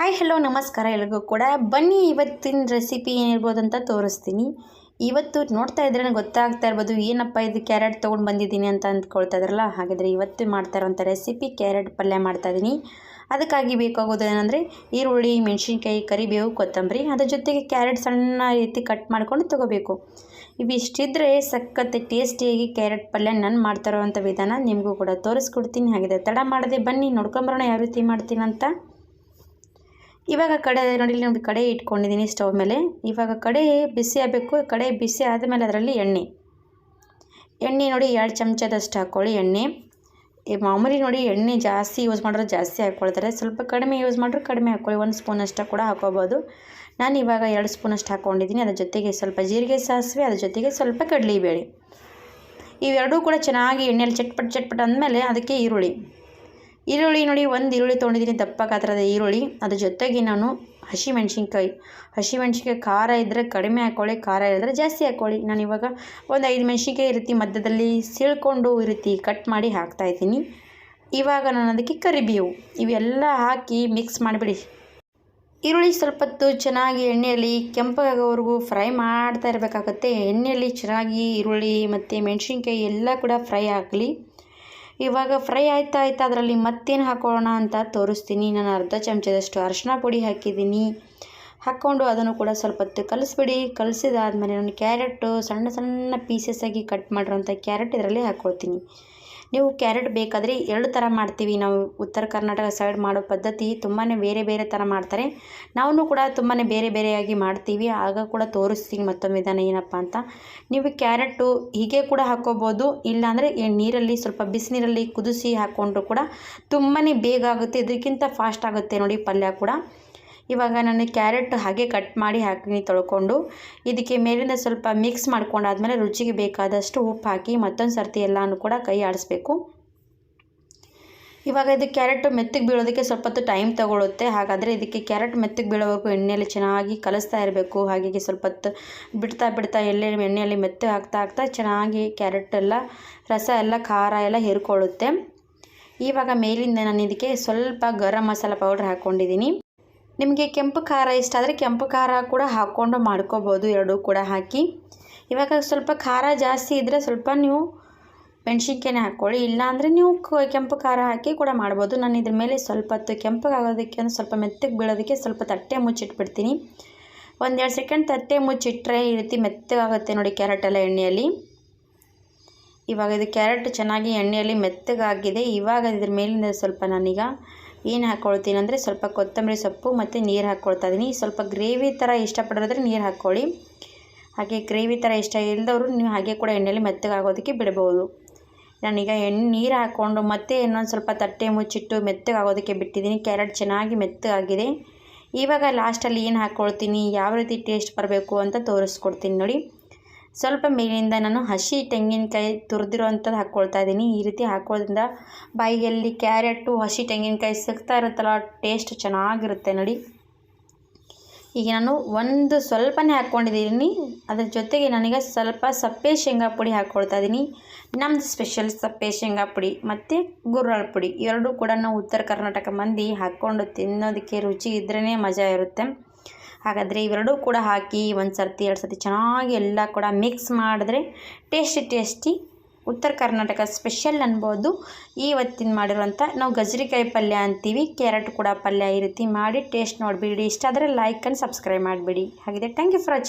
Hi hello ನಮಸ್ಕಾರ ಎಲ್ರಿಗೂ ಕೂಡ. ಬನ್ನಿ, ಇವತ್ತಿನ ರೆಸಿಪಿ ಏನಿರ್ಬೋದು ಅಂತ ತೋರಿಸ್ತೀನಿ. ಇವತ್ತು ನೋಡ್ತಾ ಇದ್ರೆ ಗೊತ್ತಾಗ್ತಾ ಇರ್ಬೋದು, ಏನಪ್ಪ ಇದು ಕ್ಯಾರೆಟ್ ತೊಗೊಂಡು ಬಂದಿದ್ದೀನಿ ಅಂತ ಅಂದ್ಕೊಳ್ತಾ ಇದ್ರಲ್ಲ? ಹಾಗಾದರೆ ಇವತ್ತು ಮಾಡ್ತಾ ಇರೋಂಥ ರೆಸಿಪಿ ಕ್ಯಾರೆಟ್ ಪಲ್ಯ ಮಾಡ್ತಾಯಿದ್ದೀನಿ ಅದಕ್ಕಾಗಿ ಬೇಕಾಗೋದು ಏನಂದರೆ, ಈರುಳ್ಳಿ, ಮೆಣಸಿನ್ಕಾಯಿ, ಕರಿಬೇವು, ಕೊತ್ತಂಬರಿ. ಅದ್ರ ಜೊತೆಗೆ ಕ್ಯಾರೆಟ್ ಸಣ್ಣ ರೀತಿ ಕಟ್ ಮಾಡ್ಕೊಂಡು ತೊಗೋಬೇಕು. ಇವಿಷ್ಟಿದ್ರೆ ಸಖತ್ ಟೇಸ್ಟಿಯಾಗಿ ಕ್ಯಾರೆಟ್ ಪಲ್ಯ ನಾನು ಮಾಡ್ತಾ ಇರೋವಂಥ ವಿಧಾನ ನಿಮಗೂ ಕೂಡ ತೋರಿಸ್ಕೊಡ್ತೀನಿ. ಹಾಗಿದೆ ತಡ ಮಾಡದೆ ಬನ್ನಿ, ನೋಡ್ಕೊಂಬರೋಣ ಯಾವ ರೀತಿ ಮಾಡ್ತೀನಿ ಅಂತ ಇವಾಗ ಕಡೆ ನೋಡಿ, ಇಲ್ಲಿ ನೋಡಿ ಕಡೆ ಇಟ್ಕೊಂಡಿದ್ದೀನಿ ಸ್ಟವ್ ಮೇಲೆ. ಇವಾಗ ಕಡೆ ಬಿಸಿ ಆಗಬೇಕು, ಕಡೆ ಬಿಸಿ ಆದಮೇಲೆ ಅದರಲ್ಲಿ ಎಣ್ಣೆ. ಎಣ್ಣೆ ನೋಡಿ ಎರಡು ಚಮಚದಷ್ಟು ಹಾಕ್ಕೊಳ್ಳಿ ಎಣ್ಣೆ. ಈ ಮಾಮೂಲಿ ನೋಡಿ ಎಣ್ಣೆ ಜಾಸ್ತಿ ಯೂಸ್ ಮಾಡಿದ್ರೆ ಜಾಸ್ತಿ ಹಾಕ್ಕೊಳ್ತಾರೆ. ಸ್ವಲ್ಪ ಕಡಿಮೆ ಯೂಸ್ ಮಾಡಿದ್ರೆ ಕಡಿಮೆ ಹಾಕ್ಕೊಳ್ಳಿ. ಒಂದು ಸ್ಪೂನಷ್ಟು ಕೂಡ ಹಾಕೋಬೋದು ನಾನು ಇವಾಗ ಎರಡು ಸ್ಪೂನಷ್ಟು ಹಾಕ್ಕೊಂಡಿದ್ದೀನಿ. ಅದ್ರ ಜೊತೆಗೆ ಸ್ವಲ್ಪ ಜೀರಿಗೆ ಸಾಸಿವೆ, ಅದ್ರ ಜೊತೆಗೆ ಸ್ವಲ್ಪ ಕಡಲೆಬೇಳೆ. ಇವೆರಡೂ ಕೂಡ ಚೆನ್ನಾಗಿ ಎಣ್ಣೆಯಲ್ಲಿ ಚಟ್ಪಟ್ ಚಟ್ಪಟ್ ಅಂದಮೇಲೆ ಅದಕ್ಕೆ ಈರುಳ್ಳಿ. ಈರುಳ್ಳಿ ನೋಡಿ, ಒಂದು ಈರುಳ್ಳಿ ತೊಗೊಂಡಿದ್ದೀನಿ, ದಪ್ಪ ಗಾತ್ರದ ಈರುಳ್ಳಿ. ಅದ್ರ ಜೊತೆಗೆ ನಾನು ಹಸಿಮೆಣ್ಸಿನ್ಕಾಯಿ. ಹಸಿಮೆಣ್ಸಿನ್ಕಾಯಿ ಖಾರ ಇದ್ದರೆ ಕಡಿಮೆ ಹಾಕ್ಕೊಳ್ಳಿ ಖಾರ ಇಲ್ಲದ್ರೆ ಜಾಸ್ತಿ ಹಾಕ್ಕೊಳ್ಳಿ ನಾನು ಇವಾಗ ಒಂದು ಐದು ಮೆಣ್ಸಿನ್ಕಾಯಿ ರೀತಿ ಮಧ್ಯದಲ್ಲಿ ಸೀಳ್ಕೊಂಡು ಈ ಕಟ್ ಮಾಡಿ ಹಾಕ್ತಾಯಿದ್ದೀನಿ ಇವಾಗ ನಾನು ಅದಕ್ಕೆ ಕರಿಬೇವು. ಇವೆಲ್ಲ ಹಾಕಿ ಮಿಕ್ಸ್ ಮಾಡಿಬಿಡಿ. ಈರುಳ್ಳಿ ಸ್ವಲ್ಪ ಹೊತ್ತು ಚೆನ್ನಾಗಿ ಎಣ್ಣೆಯಲ್ಲಿ ಕೆಂಪಾಗೋವರೆಗೂ ಫ್ರೈ ಮಾಡ್ತಾ ಇರಬೇಕಾಗತ್ತೆ. ಎಣ್ಣೆಯಲ್ಲಿ ಚೆನ್ನಾಗಿ ಈರುಳ್ಳಿ ಮತ್ತು ಮೆಣಸಿನ್ಕಾಯಿ ಎಲ್ಲ ಕೂಡ ಫ್ರೈ ಆಗಲಿ. ಇವಾಗ ಫ್ರೈ ಆಯ್ತಾ ಆಯ್ತಾ ಅದರಲ್ಲಿ ಮತ್ತೇನು ಹಾಕೋಣ ಅಂತ ತೋರಿಸ್ತೀನಿ. ನಾನು ಅರ್ಧ ಚಮಚದಷ್ಟು ಅರಶಿನ ಪುಡಿ ಹಾಕಿದ್ದೀನಿ. ಹಾಕ್ಕೊಂಡು ಅದನ್ನು ಕೂಡ ಸ್ವಲ್ಪ ಹೊತ್ತು ಕಲಿಸ್ಬಿಡಿ. ಕಲಿಸಿದಾದ್ಮೇಲೆ ನಾನು ಕ್ಯಾರೆಟು ಸಣ್ಣ ಸಣ್ಣ ಪೀಸಸ್ ಆಗಿ ಕಟ್ ಮಾಡಿರೋಂಥ ಕ್ಯಾರೆಟ್ ಇದರಲ್ಲಿ ಹಾಕ್ಕೊಳ್ತೀನಿ ನೀವು ಕ್ಯಾರೆಟ್ ಬೇಕಾದರೆ ಎರಡು ಥರ ಮಾಡ್ತೀವಿ. ನಾವು ಉತ್ತರ ಕರ್ನಾಟಕ ಸೈಡ್ ಮಾಡೋ ಪದ್ಧತಿ ತುಂಬಾ ಬೇರೆ ಬೇರೆ ಥರ ಮಾಡ್ತಾರೆ. ನಾವು ಕೂಡ ತುಂಬಾ ಬೇರೆ ಬೇರೆಯಾಗಿ ಮಾಡ್ತೀವಿ. ಆಗ ಕೂಡ ತೋರಿಸ್ತೀನಿ ಮತ್ತೊಂದು ವಿಧಾನ ಏನಪ್ಪ ಅಂತ. ನೀವು ಕ್ಯಾರೆಟು ಹೀಗೆ ಕೂಡ ಹಾಕ್ಕೋಬೋದು ಇಲ್ಲಾಂದರೆ ನೀರಲ್ಲಿ ಸ್ವಲ್ಪ ಬಿಸಿನೀರಲ್ಲಿ ಕುದಿಸಿ ಹಾಕ್ಕೊಂಡ್ರು ಕೂಡ ತುಂಬಾ ಬೇಗ ಆಗುತ್ತೆ. ಇದಕ್ಕಿಂತ ಫಾಸ್ಟ್ ಆಗುತ್ತೆ ನೋಡಿ ಪಲ್ಯ ಕೂಡ. ಇವಾಗ ನಾನು ಕ್ಯಾರೆಟ್ ಹಾಗೆ ಕಟ್ ಮಾಡಿ ಹಾಕಿ ತೊಳ್ಕೊಂಡು. ಇದಕ್ಕೆ ಮೇಲಿಂದ ಸ್ವಲ್ಪ ಮಿಕ್ಸ್ ಮಾಡ್ಕೊಂಡಾದ್ಮೇಲೆ ರುಚಿಗೆ ಬೇಕಾದಷ್ಟು ಉಪ್ಪು ಹಾಕಿ ಮತ್ತೊಂದು ಸರ್ತಿ ಎಲ್ಲನೂ ಕೂಡ ಕೈ ಆಡಿಸ್ಬೇಕು. ಇವಾಗ ಇದು ಕ್ಯಾರೆಟ್ ಮೆತ್ತಗೆ ಬೀಳೋದಕ್ಕೆ ಸ್ವಲ್ಪ ಹೊತ್ತು ಟೈಮ್ ತೊಗೊಳುತ್ತೆ. ಹಾಗಾದರೆ ಇದಕ್ಕೆ ಕ್ಯಾರೆಟ್ ಮೆತ್ತಗೆ ಬೀಳಬೇಕು ಎಣ್ಣೆಯಲ್ಲಿ ಚೆನ್ನಾಗಿ ಕಲಿಸ್ತಾ ಇರಬೇಕು. ಹಾಗಾಗಿ ಸ್ವಲ್ಪ ಹೊತ್ತು ಬಿಡ್ತಾ ಬಿಡ್ತಾ ಎಲ್ಲ ಎಣ್ಣೆಯಲ್ಲಿ ಮೆತ್ತಗೆ ಹಾಕ್ತಾ ಹಾಕ್ತಾ ಚೆನ್ನಾಗಿ ಕ್ಯಾರೆಟ್ ಎಲ್ಲ, ರಸ ಎಲ್ಲ, ಖಾರ ಎಲ್ಲ ಹೇರ್ಕೊಳ್ಳುತ್ತೆ. ಇವಾಗ ಮೇಲಿಂದ ನಾನು ಇದಕ್ಕೆ ಸ್ವಲ್ಪ ಗರಂ ಮಸಾಲ ಪೌಡ್ರ್ ಹಾಕ್ಕೊಂಡಿದ್ದೀನಿ ನಿಮಗೆ ಕೆಂಪು ಖಾರ ಇಷ್ಟ ಆದರೆ ಕೆಂಪು ಖಾರ ಕೂಡ ಹಾಕ್ಕೊಂಡು ಮಾಡ್ಕೋಬೋದು, ಎರಡೂ ಕೂಡ ಹಾಕಿ. ಇವಾಗ ಸ್ವಲ್ಪ ಖಾರ ಜಾಸ್ತಿ ಇದ್ದರೆ ಸ್ವಲ್ಪ ನೀವು ಮೆಣಸಿನ್ಕಾಯಿನೇ ಹಾಕ್ಕೊಳ್ಳಿ. ಇಲ್ಲಾಂದರೆ ನೀವು ಕೆಂಪು ಖಾರ ಹಾಕಿ ಕೂಡ ಮಾಡ್ಬೋದು. ನಾನು ಇದ್ರ ಮೇಲೆ ಸ್ವಲ್ಪ ಹೊತ್ತು ಕೆಂಪಗಾಗೋದಕ್ಕೆ ಅಂದರೆ ಸ್ವಲ್ಪ ಮೆತ್ತಗೆ ಬೀಳೋದಕ್ಕೆ ಸ್ವಲ್ಪ ತಟ್ಟೆ ಮುಚ್ಚಿಟ್ಬಿಡ್ತೀನಿ. ಒಂದೆರಡು ಸೆಕೆಂಡ್ ತಟ್ಟೆ ಮುಚ್ಚಿಟ್ರೆ ಈ ರೀತಿ ಮೆತ್ತಗಾಗುತ್ತೆ ನೋಡಿ ಕ್ಯಾರೆಟ್ ಎಲ್ಲ ಎಣ್ಣೆಯಲ್ಲಿ. ಇವಾಗ ಇದು ಕ್ಯಾರೆಟ್ ಚೆನ್ನಾಗಿ ಎಣ್ಣೆಯಲ್ಲಿ ಮೆತ್ತಗಾಗಿದೆ. ಇವಾಗ ಇದ್ರ ಮೇಲಿಂದ ಸ್ವಲ್ಪ ನಾನೀಗ ಏನು ಹಾಕ್ಕೊಳ್ತೀನಿ ಅಂದರೆ ಸ್ವಲ್ಪ ಕೊತ್ತಂಬರಿ ಸೊಪ್ಪು ಮತ್ತು ನೀರು ಹಾಕ್ಕೊಳ್ತಾ ಇದ್ದೀನಿ ಸ್ವಲ್ಪ ಗ್ರೇವಿ ಥರ ಇಷ್ಟಪಡೋದ್ರೆ ನೀರು ಹಾಕ್ಕೊಳ್ಳಿ ಹಾಗೆ ಗ್ರೇವಿ ಥರ ಇಷ್ಟ ಇಲ್ಲದವರು ನೀವು ಹಾಗೆ ಕೂಡ ಎಣ್ಣೆಯಲ್ಲಿ ಮೆತ್ತಗಾಗೋದಕ್ಕೆ ಬಿಡ್ಬೋದು. ನಾನೀಗ ಎಣ್ಣೆ ನೀರು ಹಾಕ್ಕೊಂಡು ಮತ್ತೆ ಇನ್ನೊಂದು ಸ್ವಲ್ಪ ತಟ್ಟೆ ಮುಚ್ಚಿಟ್ಟು ಮೆತ್ತಗಾಗೋದಕ್ಕೆ ಬಿಟ್ಟಿದ್ದೀನಿ ಕ್ಯಾರೆಟ್ ಚೆನ್ನಾಗಿ ಮೆತ್ತಗಾಗಿದೆ. ಇವಾಗ ಲಾಸ್ಟಲ್ಲಿ ಏನು ಹಾಕ್ಕೊಳ್ತೀನಿ ಯಾವ ರೀತಿ ಟೇಸ್ಟ್ ಬರಬೇಕು ಅಂತ ತೋರಿಸ್ಕೊಡ್ತೀನಿ ನೋಡಿ. ಸ್ವಲ್ಪ ಮೇಲಿಂದ ನಾನು ಹಸಿ ತೆಂಗಿನಕಾಯಿ ತುರಿದಿರೋ ಅಂಥದ್ದು ಹಾಕ್ಕೊಳ್ತಾ ಇದ್ದೀನಿ. ಈ ರೀತಿ ಹಾಕೋದ್ರಿಂದ ಬಾಯಿಯಲ್ಲಿ ಕ್ಯಾರೆಟು, ಹಸಿ ತೆಂಗಿನಕಾಯಿ ಸಿಗ್ತಾ ಇರುತ್ತಲ್ಲ, ಟೇಸ್ಟ್ ಚೆನ್ನಾಗಿರುತ್ತೆ ನೋಡಿ. ಈಗ ನಾನು ಒಂದು ಸ್ವಲ್ಪನೇ ಹಾಕ್ಕೊಂಡಿದ್ದೀನಿ. ಅದ್ರ ಜೊತೆಗೆ ನನಗೆ ಸ್ವಲ್ಪ ಸಪ್ಪೆ ಶೇಂಗಾ ಪುಡಿ ಹಾಕ್ಕೊಳ್ತಾ ಇದ್ದೀನಿ. ನಮ್ಮದು ಸ್ಪೆಷಲ್ ಸಪ್ಪೆ ಶೇಂಗಾ ಪುಡಿ ಮತ್ತು ಗುರ್ರಾಳ ಪುಡಿ. ಎರಡೂ ಕೂಡ ನಾವು ಉತ್ತರ ಕರ್ನಾಟಕ ಮಂದಿ ಹಾಕ್ಕೊಂಡು ತಿನ್ನೋದಕ್ಕೆ ರುಚಿ ಇದ್ರೇ ಮಜಾ ಇರುತ್ತೆ. ಹಾಗಾದರೆ ಇವೆರಡೂ ಕೂಡ ಹಾಕಿ ಒಂದು ಸರ್ತಿ, ಎರಡು ಸರ್ತಿ ಚೆನ್ನಾಗಿ ಎಲ್ಲ ಕೂಡ ಮಿಕ್ಸ್ ಮಾಡಿದ್ರೆ ಟೇಸ್ಟಿ ಟೇಸ್ಟಿ ಉತ್ತರ ಕರ್ನಾಟಕ ಸ್ಪೆಷಲ್ ಅನ್ಬೋದು. ಇವತ್ತಿನ ಮಾಡಿರುವಂಥ ನಾವು ಗಜರಿಕಾಯಿ ಪಲ್ಯ ಅಂತೀವಿ, ಕ್ಯಾರೆಟ್ ಕೂಡ ಪಲ್ಯ ಈ ರೀತಿ ಮಾಡಿ ಟೇಸ್ಟ್ ನೋಡಿಬಿಡಿ. ಇಷ್ಟ ಆದರೆ ಲೈಕ್ ಆ್ಯಂಡ್ ಸಬ್ಸ್ಕ್ರೈಬ್ ಮಾಡಿಬಿಡಿ. ಹಾಗಿದೆ ಥ್ಯಾಂಕ್ ಯು ಫಾರ್ ವಾಚಿಂಗ್